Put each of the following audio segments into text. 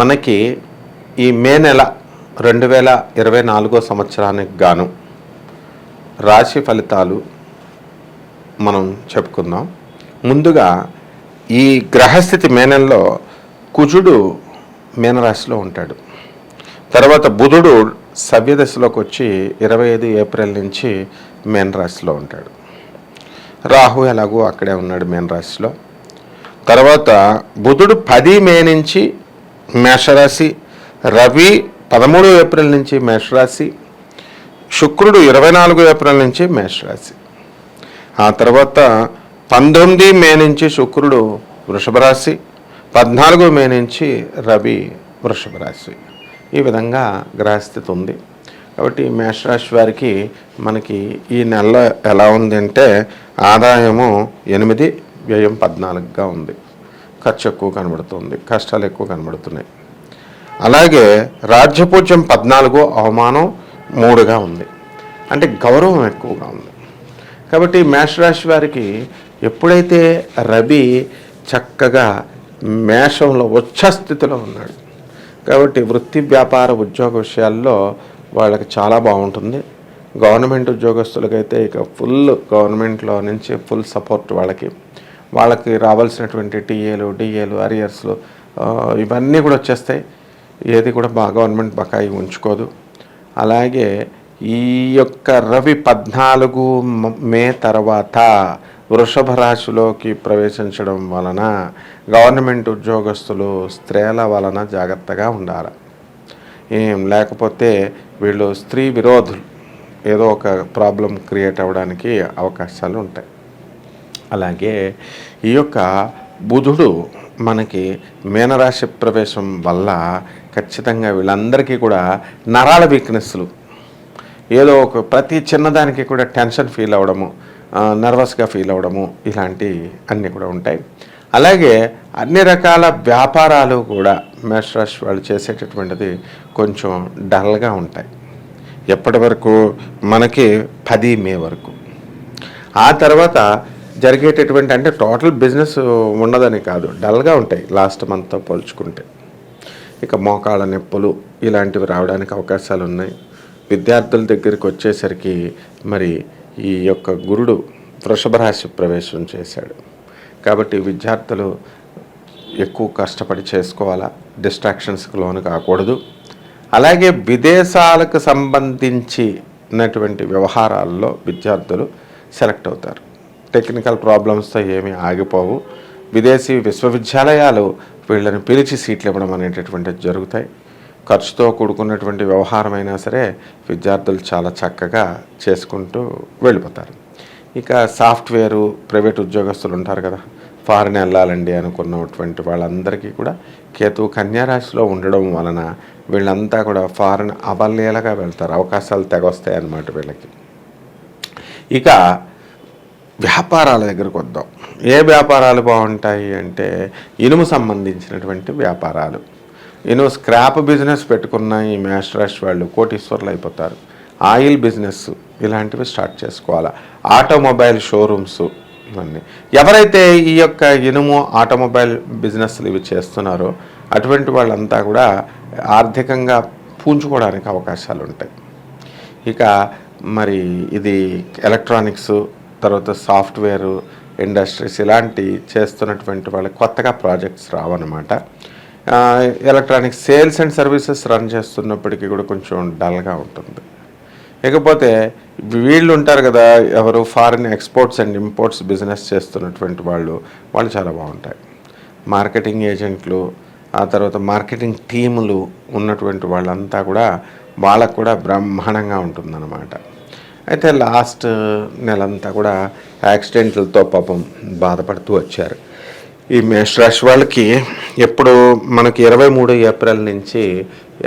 మనకి ఈ మే నెల రెండు వేల ఇరవై నాలుగో సంవత్సరానికి గాను రాశి ఫలితాలు మనం చెప్పుకుందాం. ముందుగా ఈ గ్రహస్థితి మే నెలలో కుజుడు మీనరాశిలో ఉంటాడు. తర్వాత బుధుడు సవ్యదశలోకి వచ్చి ఇరవై ఐదు ఏప్రిల్ నుంచి మేనరాశిలో ఉంటాడు. రాహు ఎలాగో అక్కడే ఉన్నాడు మేనరాశిలో తర్వాత బుధుడు పది మే నుంచి మేషరాశి రవి పదమూడు ఏప్రిల్ నుంచి మేషరాశి శుక్రుడు ఇరవై నాలుగు ఏప్రిల్ నుంచి మేషరాశి. ఆ తర్వాత పంతొమ్మిది మే నుంచి శుక్రుడు వృషభ రాశి పద్నాలుగు మే నుంచి రవి వృషభ రాశి. ఈ విధంగా గ్రహస్థితి ఉంది. కాబట్టి మేషరాశి వారికి మనకి ఈ నెల ఎలా ఉంది అంటే ఆదాయము ఎనిమిది వ్యయం పద్నాలుగుగా ఉంది. ఖర్చు ఎక్కువ కనబడుతుంది కష్టాలు ఎక్కువ కనబడుతున్నాయి. అలాగే రాజ్యపూజ్యం పద్నాలుగు అవమానం మూడుగా ఉంది. అంటే గౌరవం ఎక్కువగా ఉంది. కాబట్టి మేషరాశి వారికి ఎప్పుడైతే రవి చక్కగా మేషంలో ఉచ్చస్థితిలో ఉన్నాడు కాబట్టి వృత్తి వ్యాపార ఉద్యోగ విషయాల్లో వాళ్ళకి చాలా బాగుంటుంది. గవర్నమెంట్ ఉద్యోగస్తులకైతే ఇక ఫుల్ గవర్నమెంట్లో నుంచి ఫుల్ సపోర్ట్ వాళ్ళకి. వాళ్ళకి రావాల్సినటువంటి టీఏలు డిఏలు అరియర్స్లు ఇవన్నీ కూడా వచ్చేస్తాయి. ఏది కూడా బా గవర్నమెంట్ బకాయి ఉంచుకోదు. అలాగే ఈ యొక్క రవి పద్నాలుగు మ- మే తర్వాత వృషభ రాశిలోకి ప్రవేశించడం వలన గవర్నమెంట్ ఉద్యోగస్తులు స్త్రీల వలన జాగ్రత్తగా ఉండాలి. ఏం లేకపోతే వీళ్ళు స్త్రీ విరోధులు. ఏదో ఒక ప్రాబ్లం క్రియేట్ అవ్వడానికి అవకాశాలు ఉంటాయి. అలాగే ఈ యొక్క బుధుడు మనకి మీనరాశి ప్రవేశం వల్ల ఖచ్చితంగా వీళ్ళందరికీ కూడా నరాల వీక్నెస్లు. ఏదో ఒక ప్రతి చిన్నదానికి కూడా టెన్షన్ ఫీల్ అవ్వడము నర్వస్గా ఫీల్ అవ్వడము ఇలాంటి అన్నీ కూడా ఉంటాయి. అలాగే అన్ని రకాల వ్యాపారాలు కూడా మేషరాశి వాళ్ళు చేసేటటువంటిది కొంచెం డల్గా ఉంటాయి. ఎప్పటి వరకు? మనకి పది మే వరకు. ఆ తర్వాత జరిగేటటువంటి అంటే టోటల్ బిజినెస్ ఉండదని కాదు డల్గా ఉంటాయి లాస్ట్ మంత్తో పోల్చుకుంటే. ఇక మోకాళ్ళ నొప్పులు ఇలాంటివి రావడానికి అవకాశాలు ఉన్నాయి. విద్యార్థుల దగ్గరికి వచ్చేసరికి మరి ఈ యొక్క గురుడు వృషభ రాశి ప్రవేశం చేశాడు. కాబట్టి విద్యార్థులు ఎక్కువ కష్టపడి చేసుకోవాలా? డిస్ట్రాక్షన్స్కి లోను కాకూడదు. అలాగే విదేశాలకు సంబంధించినటువంటి వ్యవహారాల్లో విద్యార్థులు సెలెక్ట్ అవుతారు. టెక్నికల్ ప్రాబ్లమ్స్తో ఏమీ ఆగిపోవు. విదేశీ విశ్వవిద్యాలయాలు వీళ్ళని పిలిచి సీట్లు ఇవ్వడం అనేటటువంటి జరుగుతాయి. ఖర్చుతో కూడుకున్నటువంటి వ్యవహారమైనా సరే విద్యార్థులు చాలా చక్కగా చేసుకుంటూ వెళ్ళిపోతారు. ఇక సాఫ్ట్వేరు ప్రైవేట్ ఉద్యోగస్తులు ఉంటారు కదా ఫారిన్ వెళ్ళాలండి అనుకున్నటువంటి వాళ్ళందరికీ కూడా కేతు కన్యారాశిలో ఉండడం వలన వీళ్ళంతా కూడా ఫారిన్ అవలేలగా వెళ్తారు. అవకాశాలు తెగొస్తాయి అన్నమాట వీళ్ళకి. ఇక వ్యాపారాల దగ్గరకు వద్దాం. ఏ వ్యాపారాలు బాగుంటాయి అంటే ఇనుము సంబంధించినటువంటి వ్యాపారాలు. ఇనుము స్క్రాప్ బిజినెస్ పెట్టుకున్న ఈ మేషరాశి వాళ్ళు కోటీశ్వర్లు అయిపోతారు. ఆయిల్ బిజినెస్ ఇలాంటివి స్టార్ట్ చేసుకోవాలా? ఆటోమొబైల్ షోరూమ్స్ ఇవన్నీ. ఎవరైతే ఈ యొక్క ఇనుము ఆటోమొబైల్ బిజినెస్లు ఇవి చేస్తున్నారో అటువంటి వాళ్ళంతా కూడా ఆర్థికంగా పూంచుకోవడానికి అవకాశాలు ఉంటాయి ఇక మరి ఇది ఎలక్ట్రానిక్స్ తర్వాత సాఫ్ట్వేరు ఇండస్ట్రీస్ ఇలాంటి చేస్తున్నటువంటి వాళ్ళకి కొత్తగా projects రావన్నమాట. Electronic sales and services run చేస్తున్నప్పటికీ కూడా కొంచెం డల్గా ఉంటుంది. ఇకపోతే వీళ్ళు ఉంటారు కదా ఎవరు foreign exports and imports business చేస్తున్నటువంటి వాళ్ళు వాళ్ళు చాలా బాగుంటాయి. మార్కెటింగ్ ఏజెంట్లు ఆ తర్వాత మార్కెటింగ్ టీములు ఉన్నటువంటి వాళ్ళంతా కూడా వాళ్ళకు కూడా బ్రహ్మాండంగా ఉంటుందన్నమాట. అయితే లాస్ట్ నెలంతా కూడా యాక్సిడెంట్లతో పాపం బాధపడుతూ వచ్చారు. ఈ మేషరాశి వాళ్ళకి ఎప్పుడు మనకి ఇరవై మూడు ఏప్రిల్ నుంచి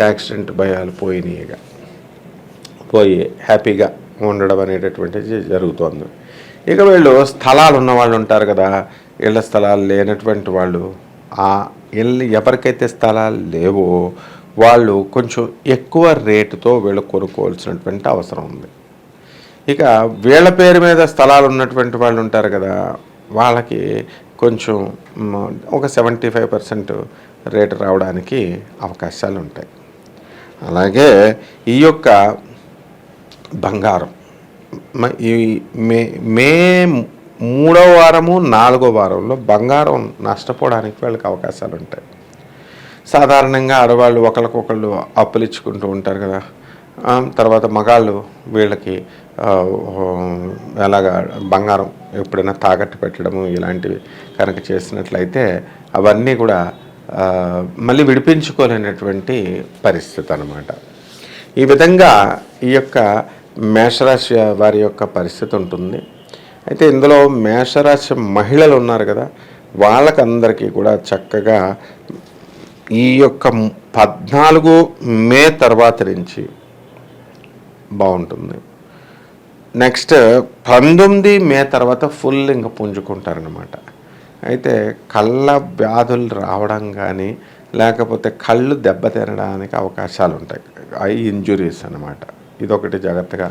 యాక్సిడెంట్ భయాలు పోయినాయి ఇక పోయి హ్యాపీగా ఉండడం అనేటటువంటిది జరుగుతోంది. ఇక వీళ్ళు స్థలాలు ఉన్న వాళ్ళు ఉంటారు కదా ఇళ్ళ స్థలాలు లేనటువంటి వాళ్ళు ఆ ఇల్లు ఎవరికైతే స్థలాలు లేవో వాళ్ళు కొంచెం ఎక్కువ రేటుతో వీళ్ళు కొనుక్కోవాల్సినటువంటి అవసరం ఉంది. ఇక వీళ్ళ పేరు మీద స్థలాలు ఉన్నటువంటి వాళ్ళు ఉంటారు కదా వాళ్ళకి కొంచెం ఒక సెవెంటీ ఫైవ్ పర్సెంట్ రేటు రావడానికి అవకాశాలు ఉంటాయి. అలాగే ఈ యొక్క బంగారం ఈ మే మే మూడో వారము నాలుగో వారంలో బంగారం నష్టపోవడానికి వాళ్ళకి అవకాశాలు ఉంటాయి. సాధారణంగా ఆడవాళ్ళు ఒకరికొకళ్ళు అప్పులు ఇచ్చుకుంటూ ఉంటారు కదా తర్వాత మగాళ్ళు వీళ్ళకి ఎలాగా బంగారం ఎప్పుడైనా తాకట్టు పెట్టడము ఇలాంటివి కనుక చేసినట్లయితే అవన్నీ కూడా మళ్ళీ విడిపించుకోలేనటువంటి పరిస్థితి అనమాట ఈ విధంగా ఈ యొక్క మేషరాశి వారి యొక్క పరిస్థితి ఉంటుంది. అయితే ఇందులో మేషరాశి మహిళలు ఉన్నారు కదా వాళ్ళకందరికీ కూడా చక్కగా ఈ యొక్క పద్నాలుగు మే తర్వాత నుంచి బాగుంటుంది. నెక్స్ట్ పంతొమ్మిది మే తర్వాత ఫుల్ ఇంకా పుంజుకుంటారనమాట అయితే కళ్ళ వ్యాధులు రావడం కానీ లేకపోతే కళ్ళు దెబ్బతినడానికి అవకాశాలు ఉంటాయి ఐ ఇంజురీస్ అనమాట ఇదొకటి జాగ్రత్తగా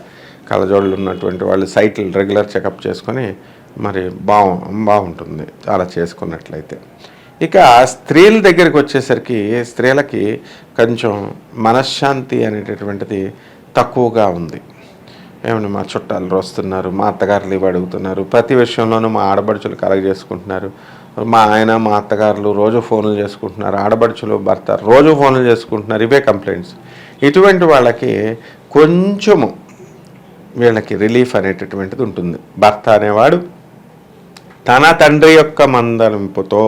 కళ్ళజోళ్ళు ఉన్నటువంటి వాళ్ళు సైట్లు రెగ్యులర్ చెకప్ చేసుకొని మరి బాగు బాగుంటుంది. అలా చేసుకున్నట్లయితే. ఇక స్త్రీల దగ్గరికి వచ్చేసరికి స్త్రీలకి కొంచెం మనశ్శాంతి అనేటటువంటిది తక్కువగా ఉంది. ఏమండి మా చుట్టాలు వస్తున్నారు మా అత్తగారులు ఇవి అడుగుతున్నారు ప్రతి విషయంలోనూ మా ఆడబడుచులు కలగ చేసుకుంటున్నారు మా ఆయన మా అత్తగారులు రోజు ఫోన్లు చేసుకుంటున్నారు ఆడబడుచులు భర్త రోజు ఫోన్లు చేసుకుంటున్నారు ఇవే కంప్లైంట్స్. ఇటువంటి వాళ్ళకి కొంచెము వీళ్ళకి రిలీఫ్ అనేటటువంటిది ఉంటుంది. భర్త అనేవాడు తన తండ్రి యొక్క మందలింపుతో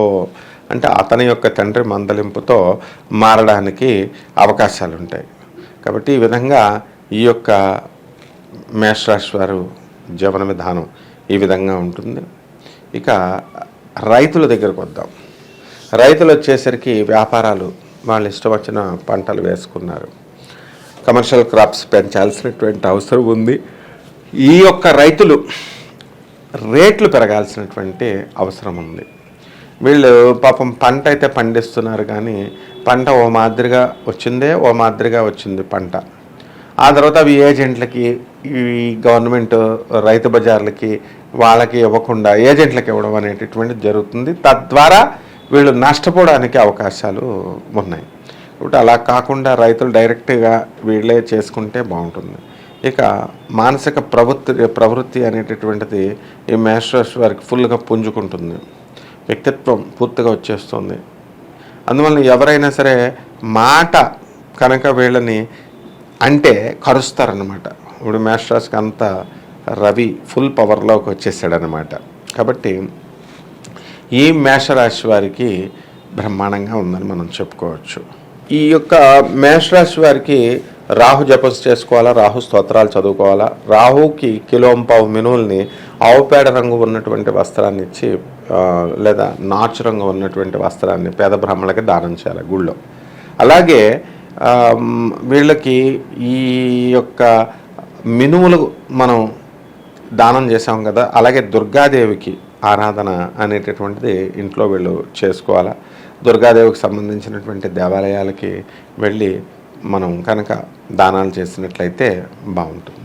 అంటే అతని యొక్క తండ్రి మందలింపుతో మారడానికి అవకాశాలు ఉంటాయి కాబట్టి ఈ విధంగా ఈ యొక్క మేషరాశి వారు జీవన విధానం ఈ విధంగా ఉంటుంది. ఇక రైతుల దగ్గరకు వద్దాం. రైతులు వచ్చేసరికి వ్యాపారాలు వాళ్ళు ఇష్టం వచ్చిన పంటలు వేసుకున్నారు. కమర్షియల్ క్రాప్స్ పెంచాల్సినటువంటి అవసరం ఉంది. ఈ యొక్క రైతులు రేట్లు పెరగాల్సినటువంటి అవసరం ఉంది. వీళ్ళు పాపం పంట అయితే పండిస్తున్నారు కానీ పంట ఓ మాదిరిగా వచ్చిందే ఓ మాదిరిగా వచ్చింది పంట. ఆ తర్వాత అవి ఏజెంట్లకి ఈ గవర్నమెంట్ రైతు బజార్లకి వాళ్ళకి ఇవ్వకుండా ఏజెంట్లకు ఇవ్వడం అనేటటువంటిది జరుగుతుంది. తద్వారా వీళ్ళు నష్టపోవడానికి అవకాశాలు ఉన్నాయి. కాబట్టి అలా కాకుండా రైతులు డైరెక్ట్గా వీళ్ళే చేసుకుంటే బాగుంటుంది. ఇక మానసిక ప్రవృత్తి ప్రవృత్తి అనేటటువంటిది ఈ మేషరాశి వారికి ఫుల్గా పుంజుకుంటుంది. వ్యక్తిత్వం పూర్తిగా వచ్చేస్తుంది. అందువల్ల ఎవరైనా సరే మాట కనుక వీళ్ళని అంటే కరుస్తారనమాట ఇప్పుడు మేషరాశికి అంతా రవి ఫుల్ పవర్లోకి వచ్చేసాడనమాట కాబట్టి ఈ మేషరాశి వారికి బ్రహ్మాండంగా ఉందని మనం చెప్పుకోవచ్చు. ఈ యొక్క మేషరాశి వారికి రాహు జపస్ చేసుకోవాలా? రాహు స్తోత్రాలు చదువుకోవాలా? రాహుకి కిలోంపావు మినువుల్ని ఆవుపేడ రంగు ఉన్నటువంటి వస్త్రాన్ని ఇచ్చి లేదా నాచు రంగు ఉన్నటువంటి వస్త్రాన్ని పేద బ్రాహ్మణులకి దానం చేయాలి గుళ్ళో. అలాగే వీళ్ళకి ఈ యొక్క మినుములు మనం దానం చేసాం కదా అలాగే దుర్గాదేవికి ఆరాధన అనేటటువంటిది ఇంట్లో వీళ్ళు చేసుకోవాలా? దుర్గాదేవికి సంబంధించినటువంటి దేవాలయాలకి వెళ్ళి మనం కనుక దానాలు చేసినట్లయితే బాగుంటుంది.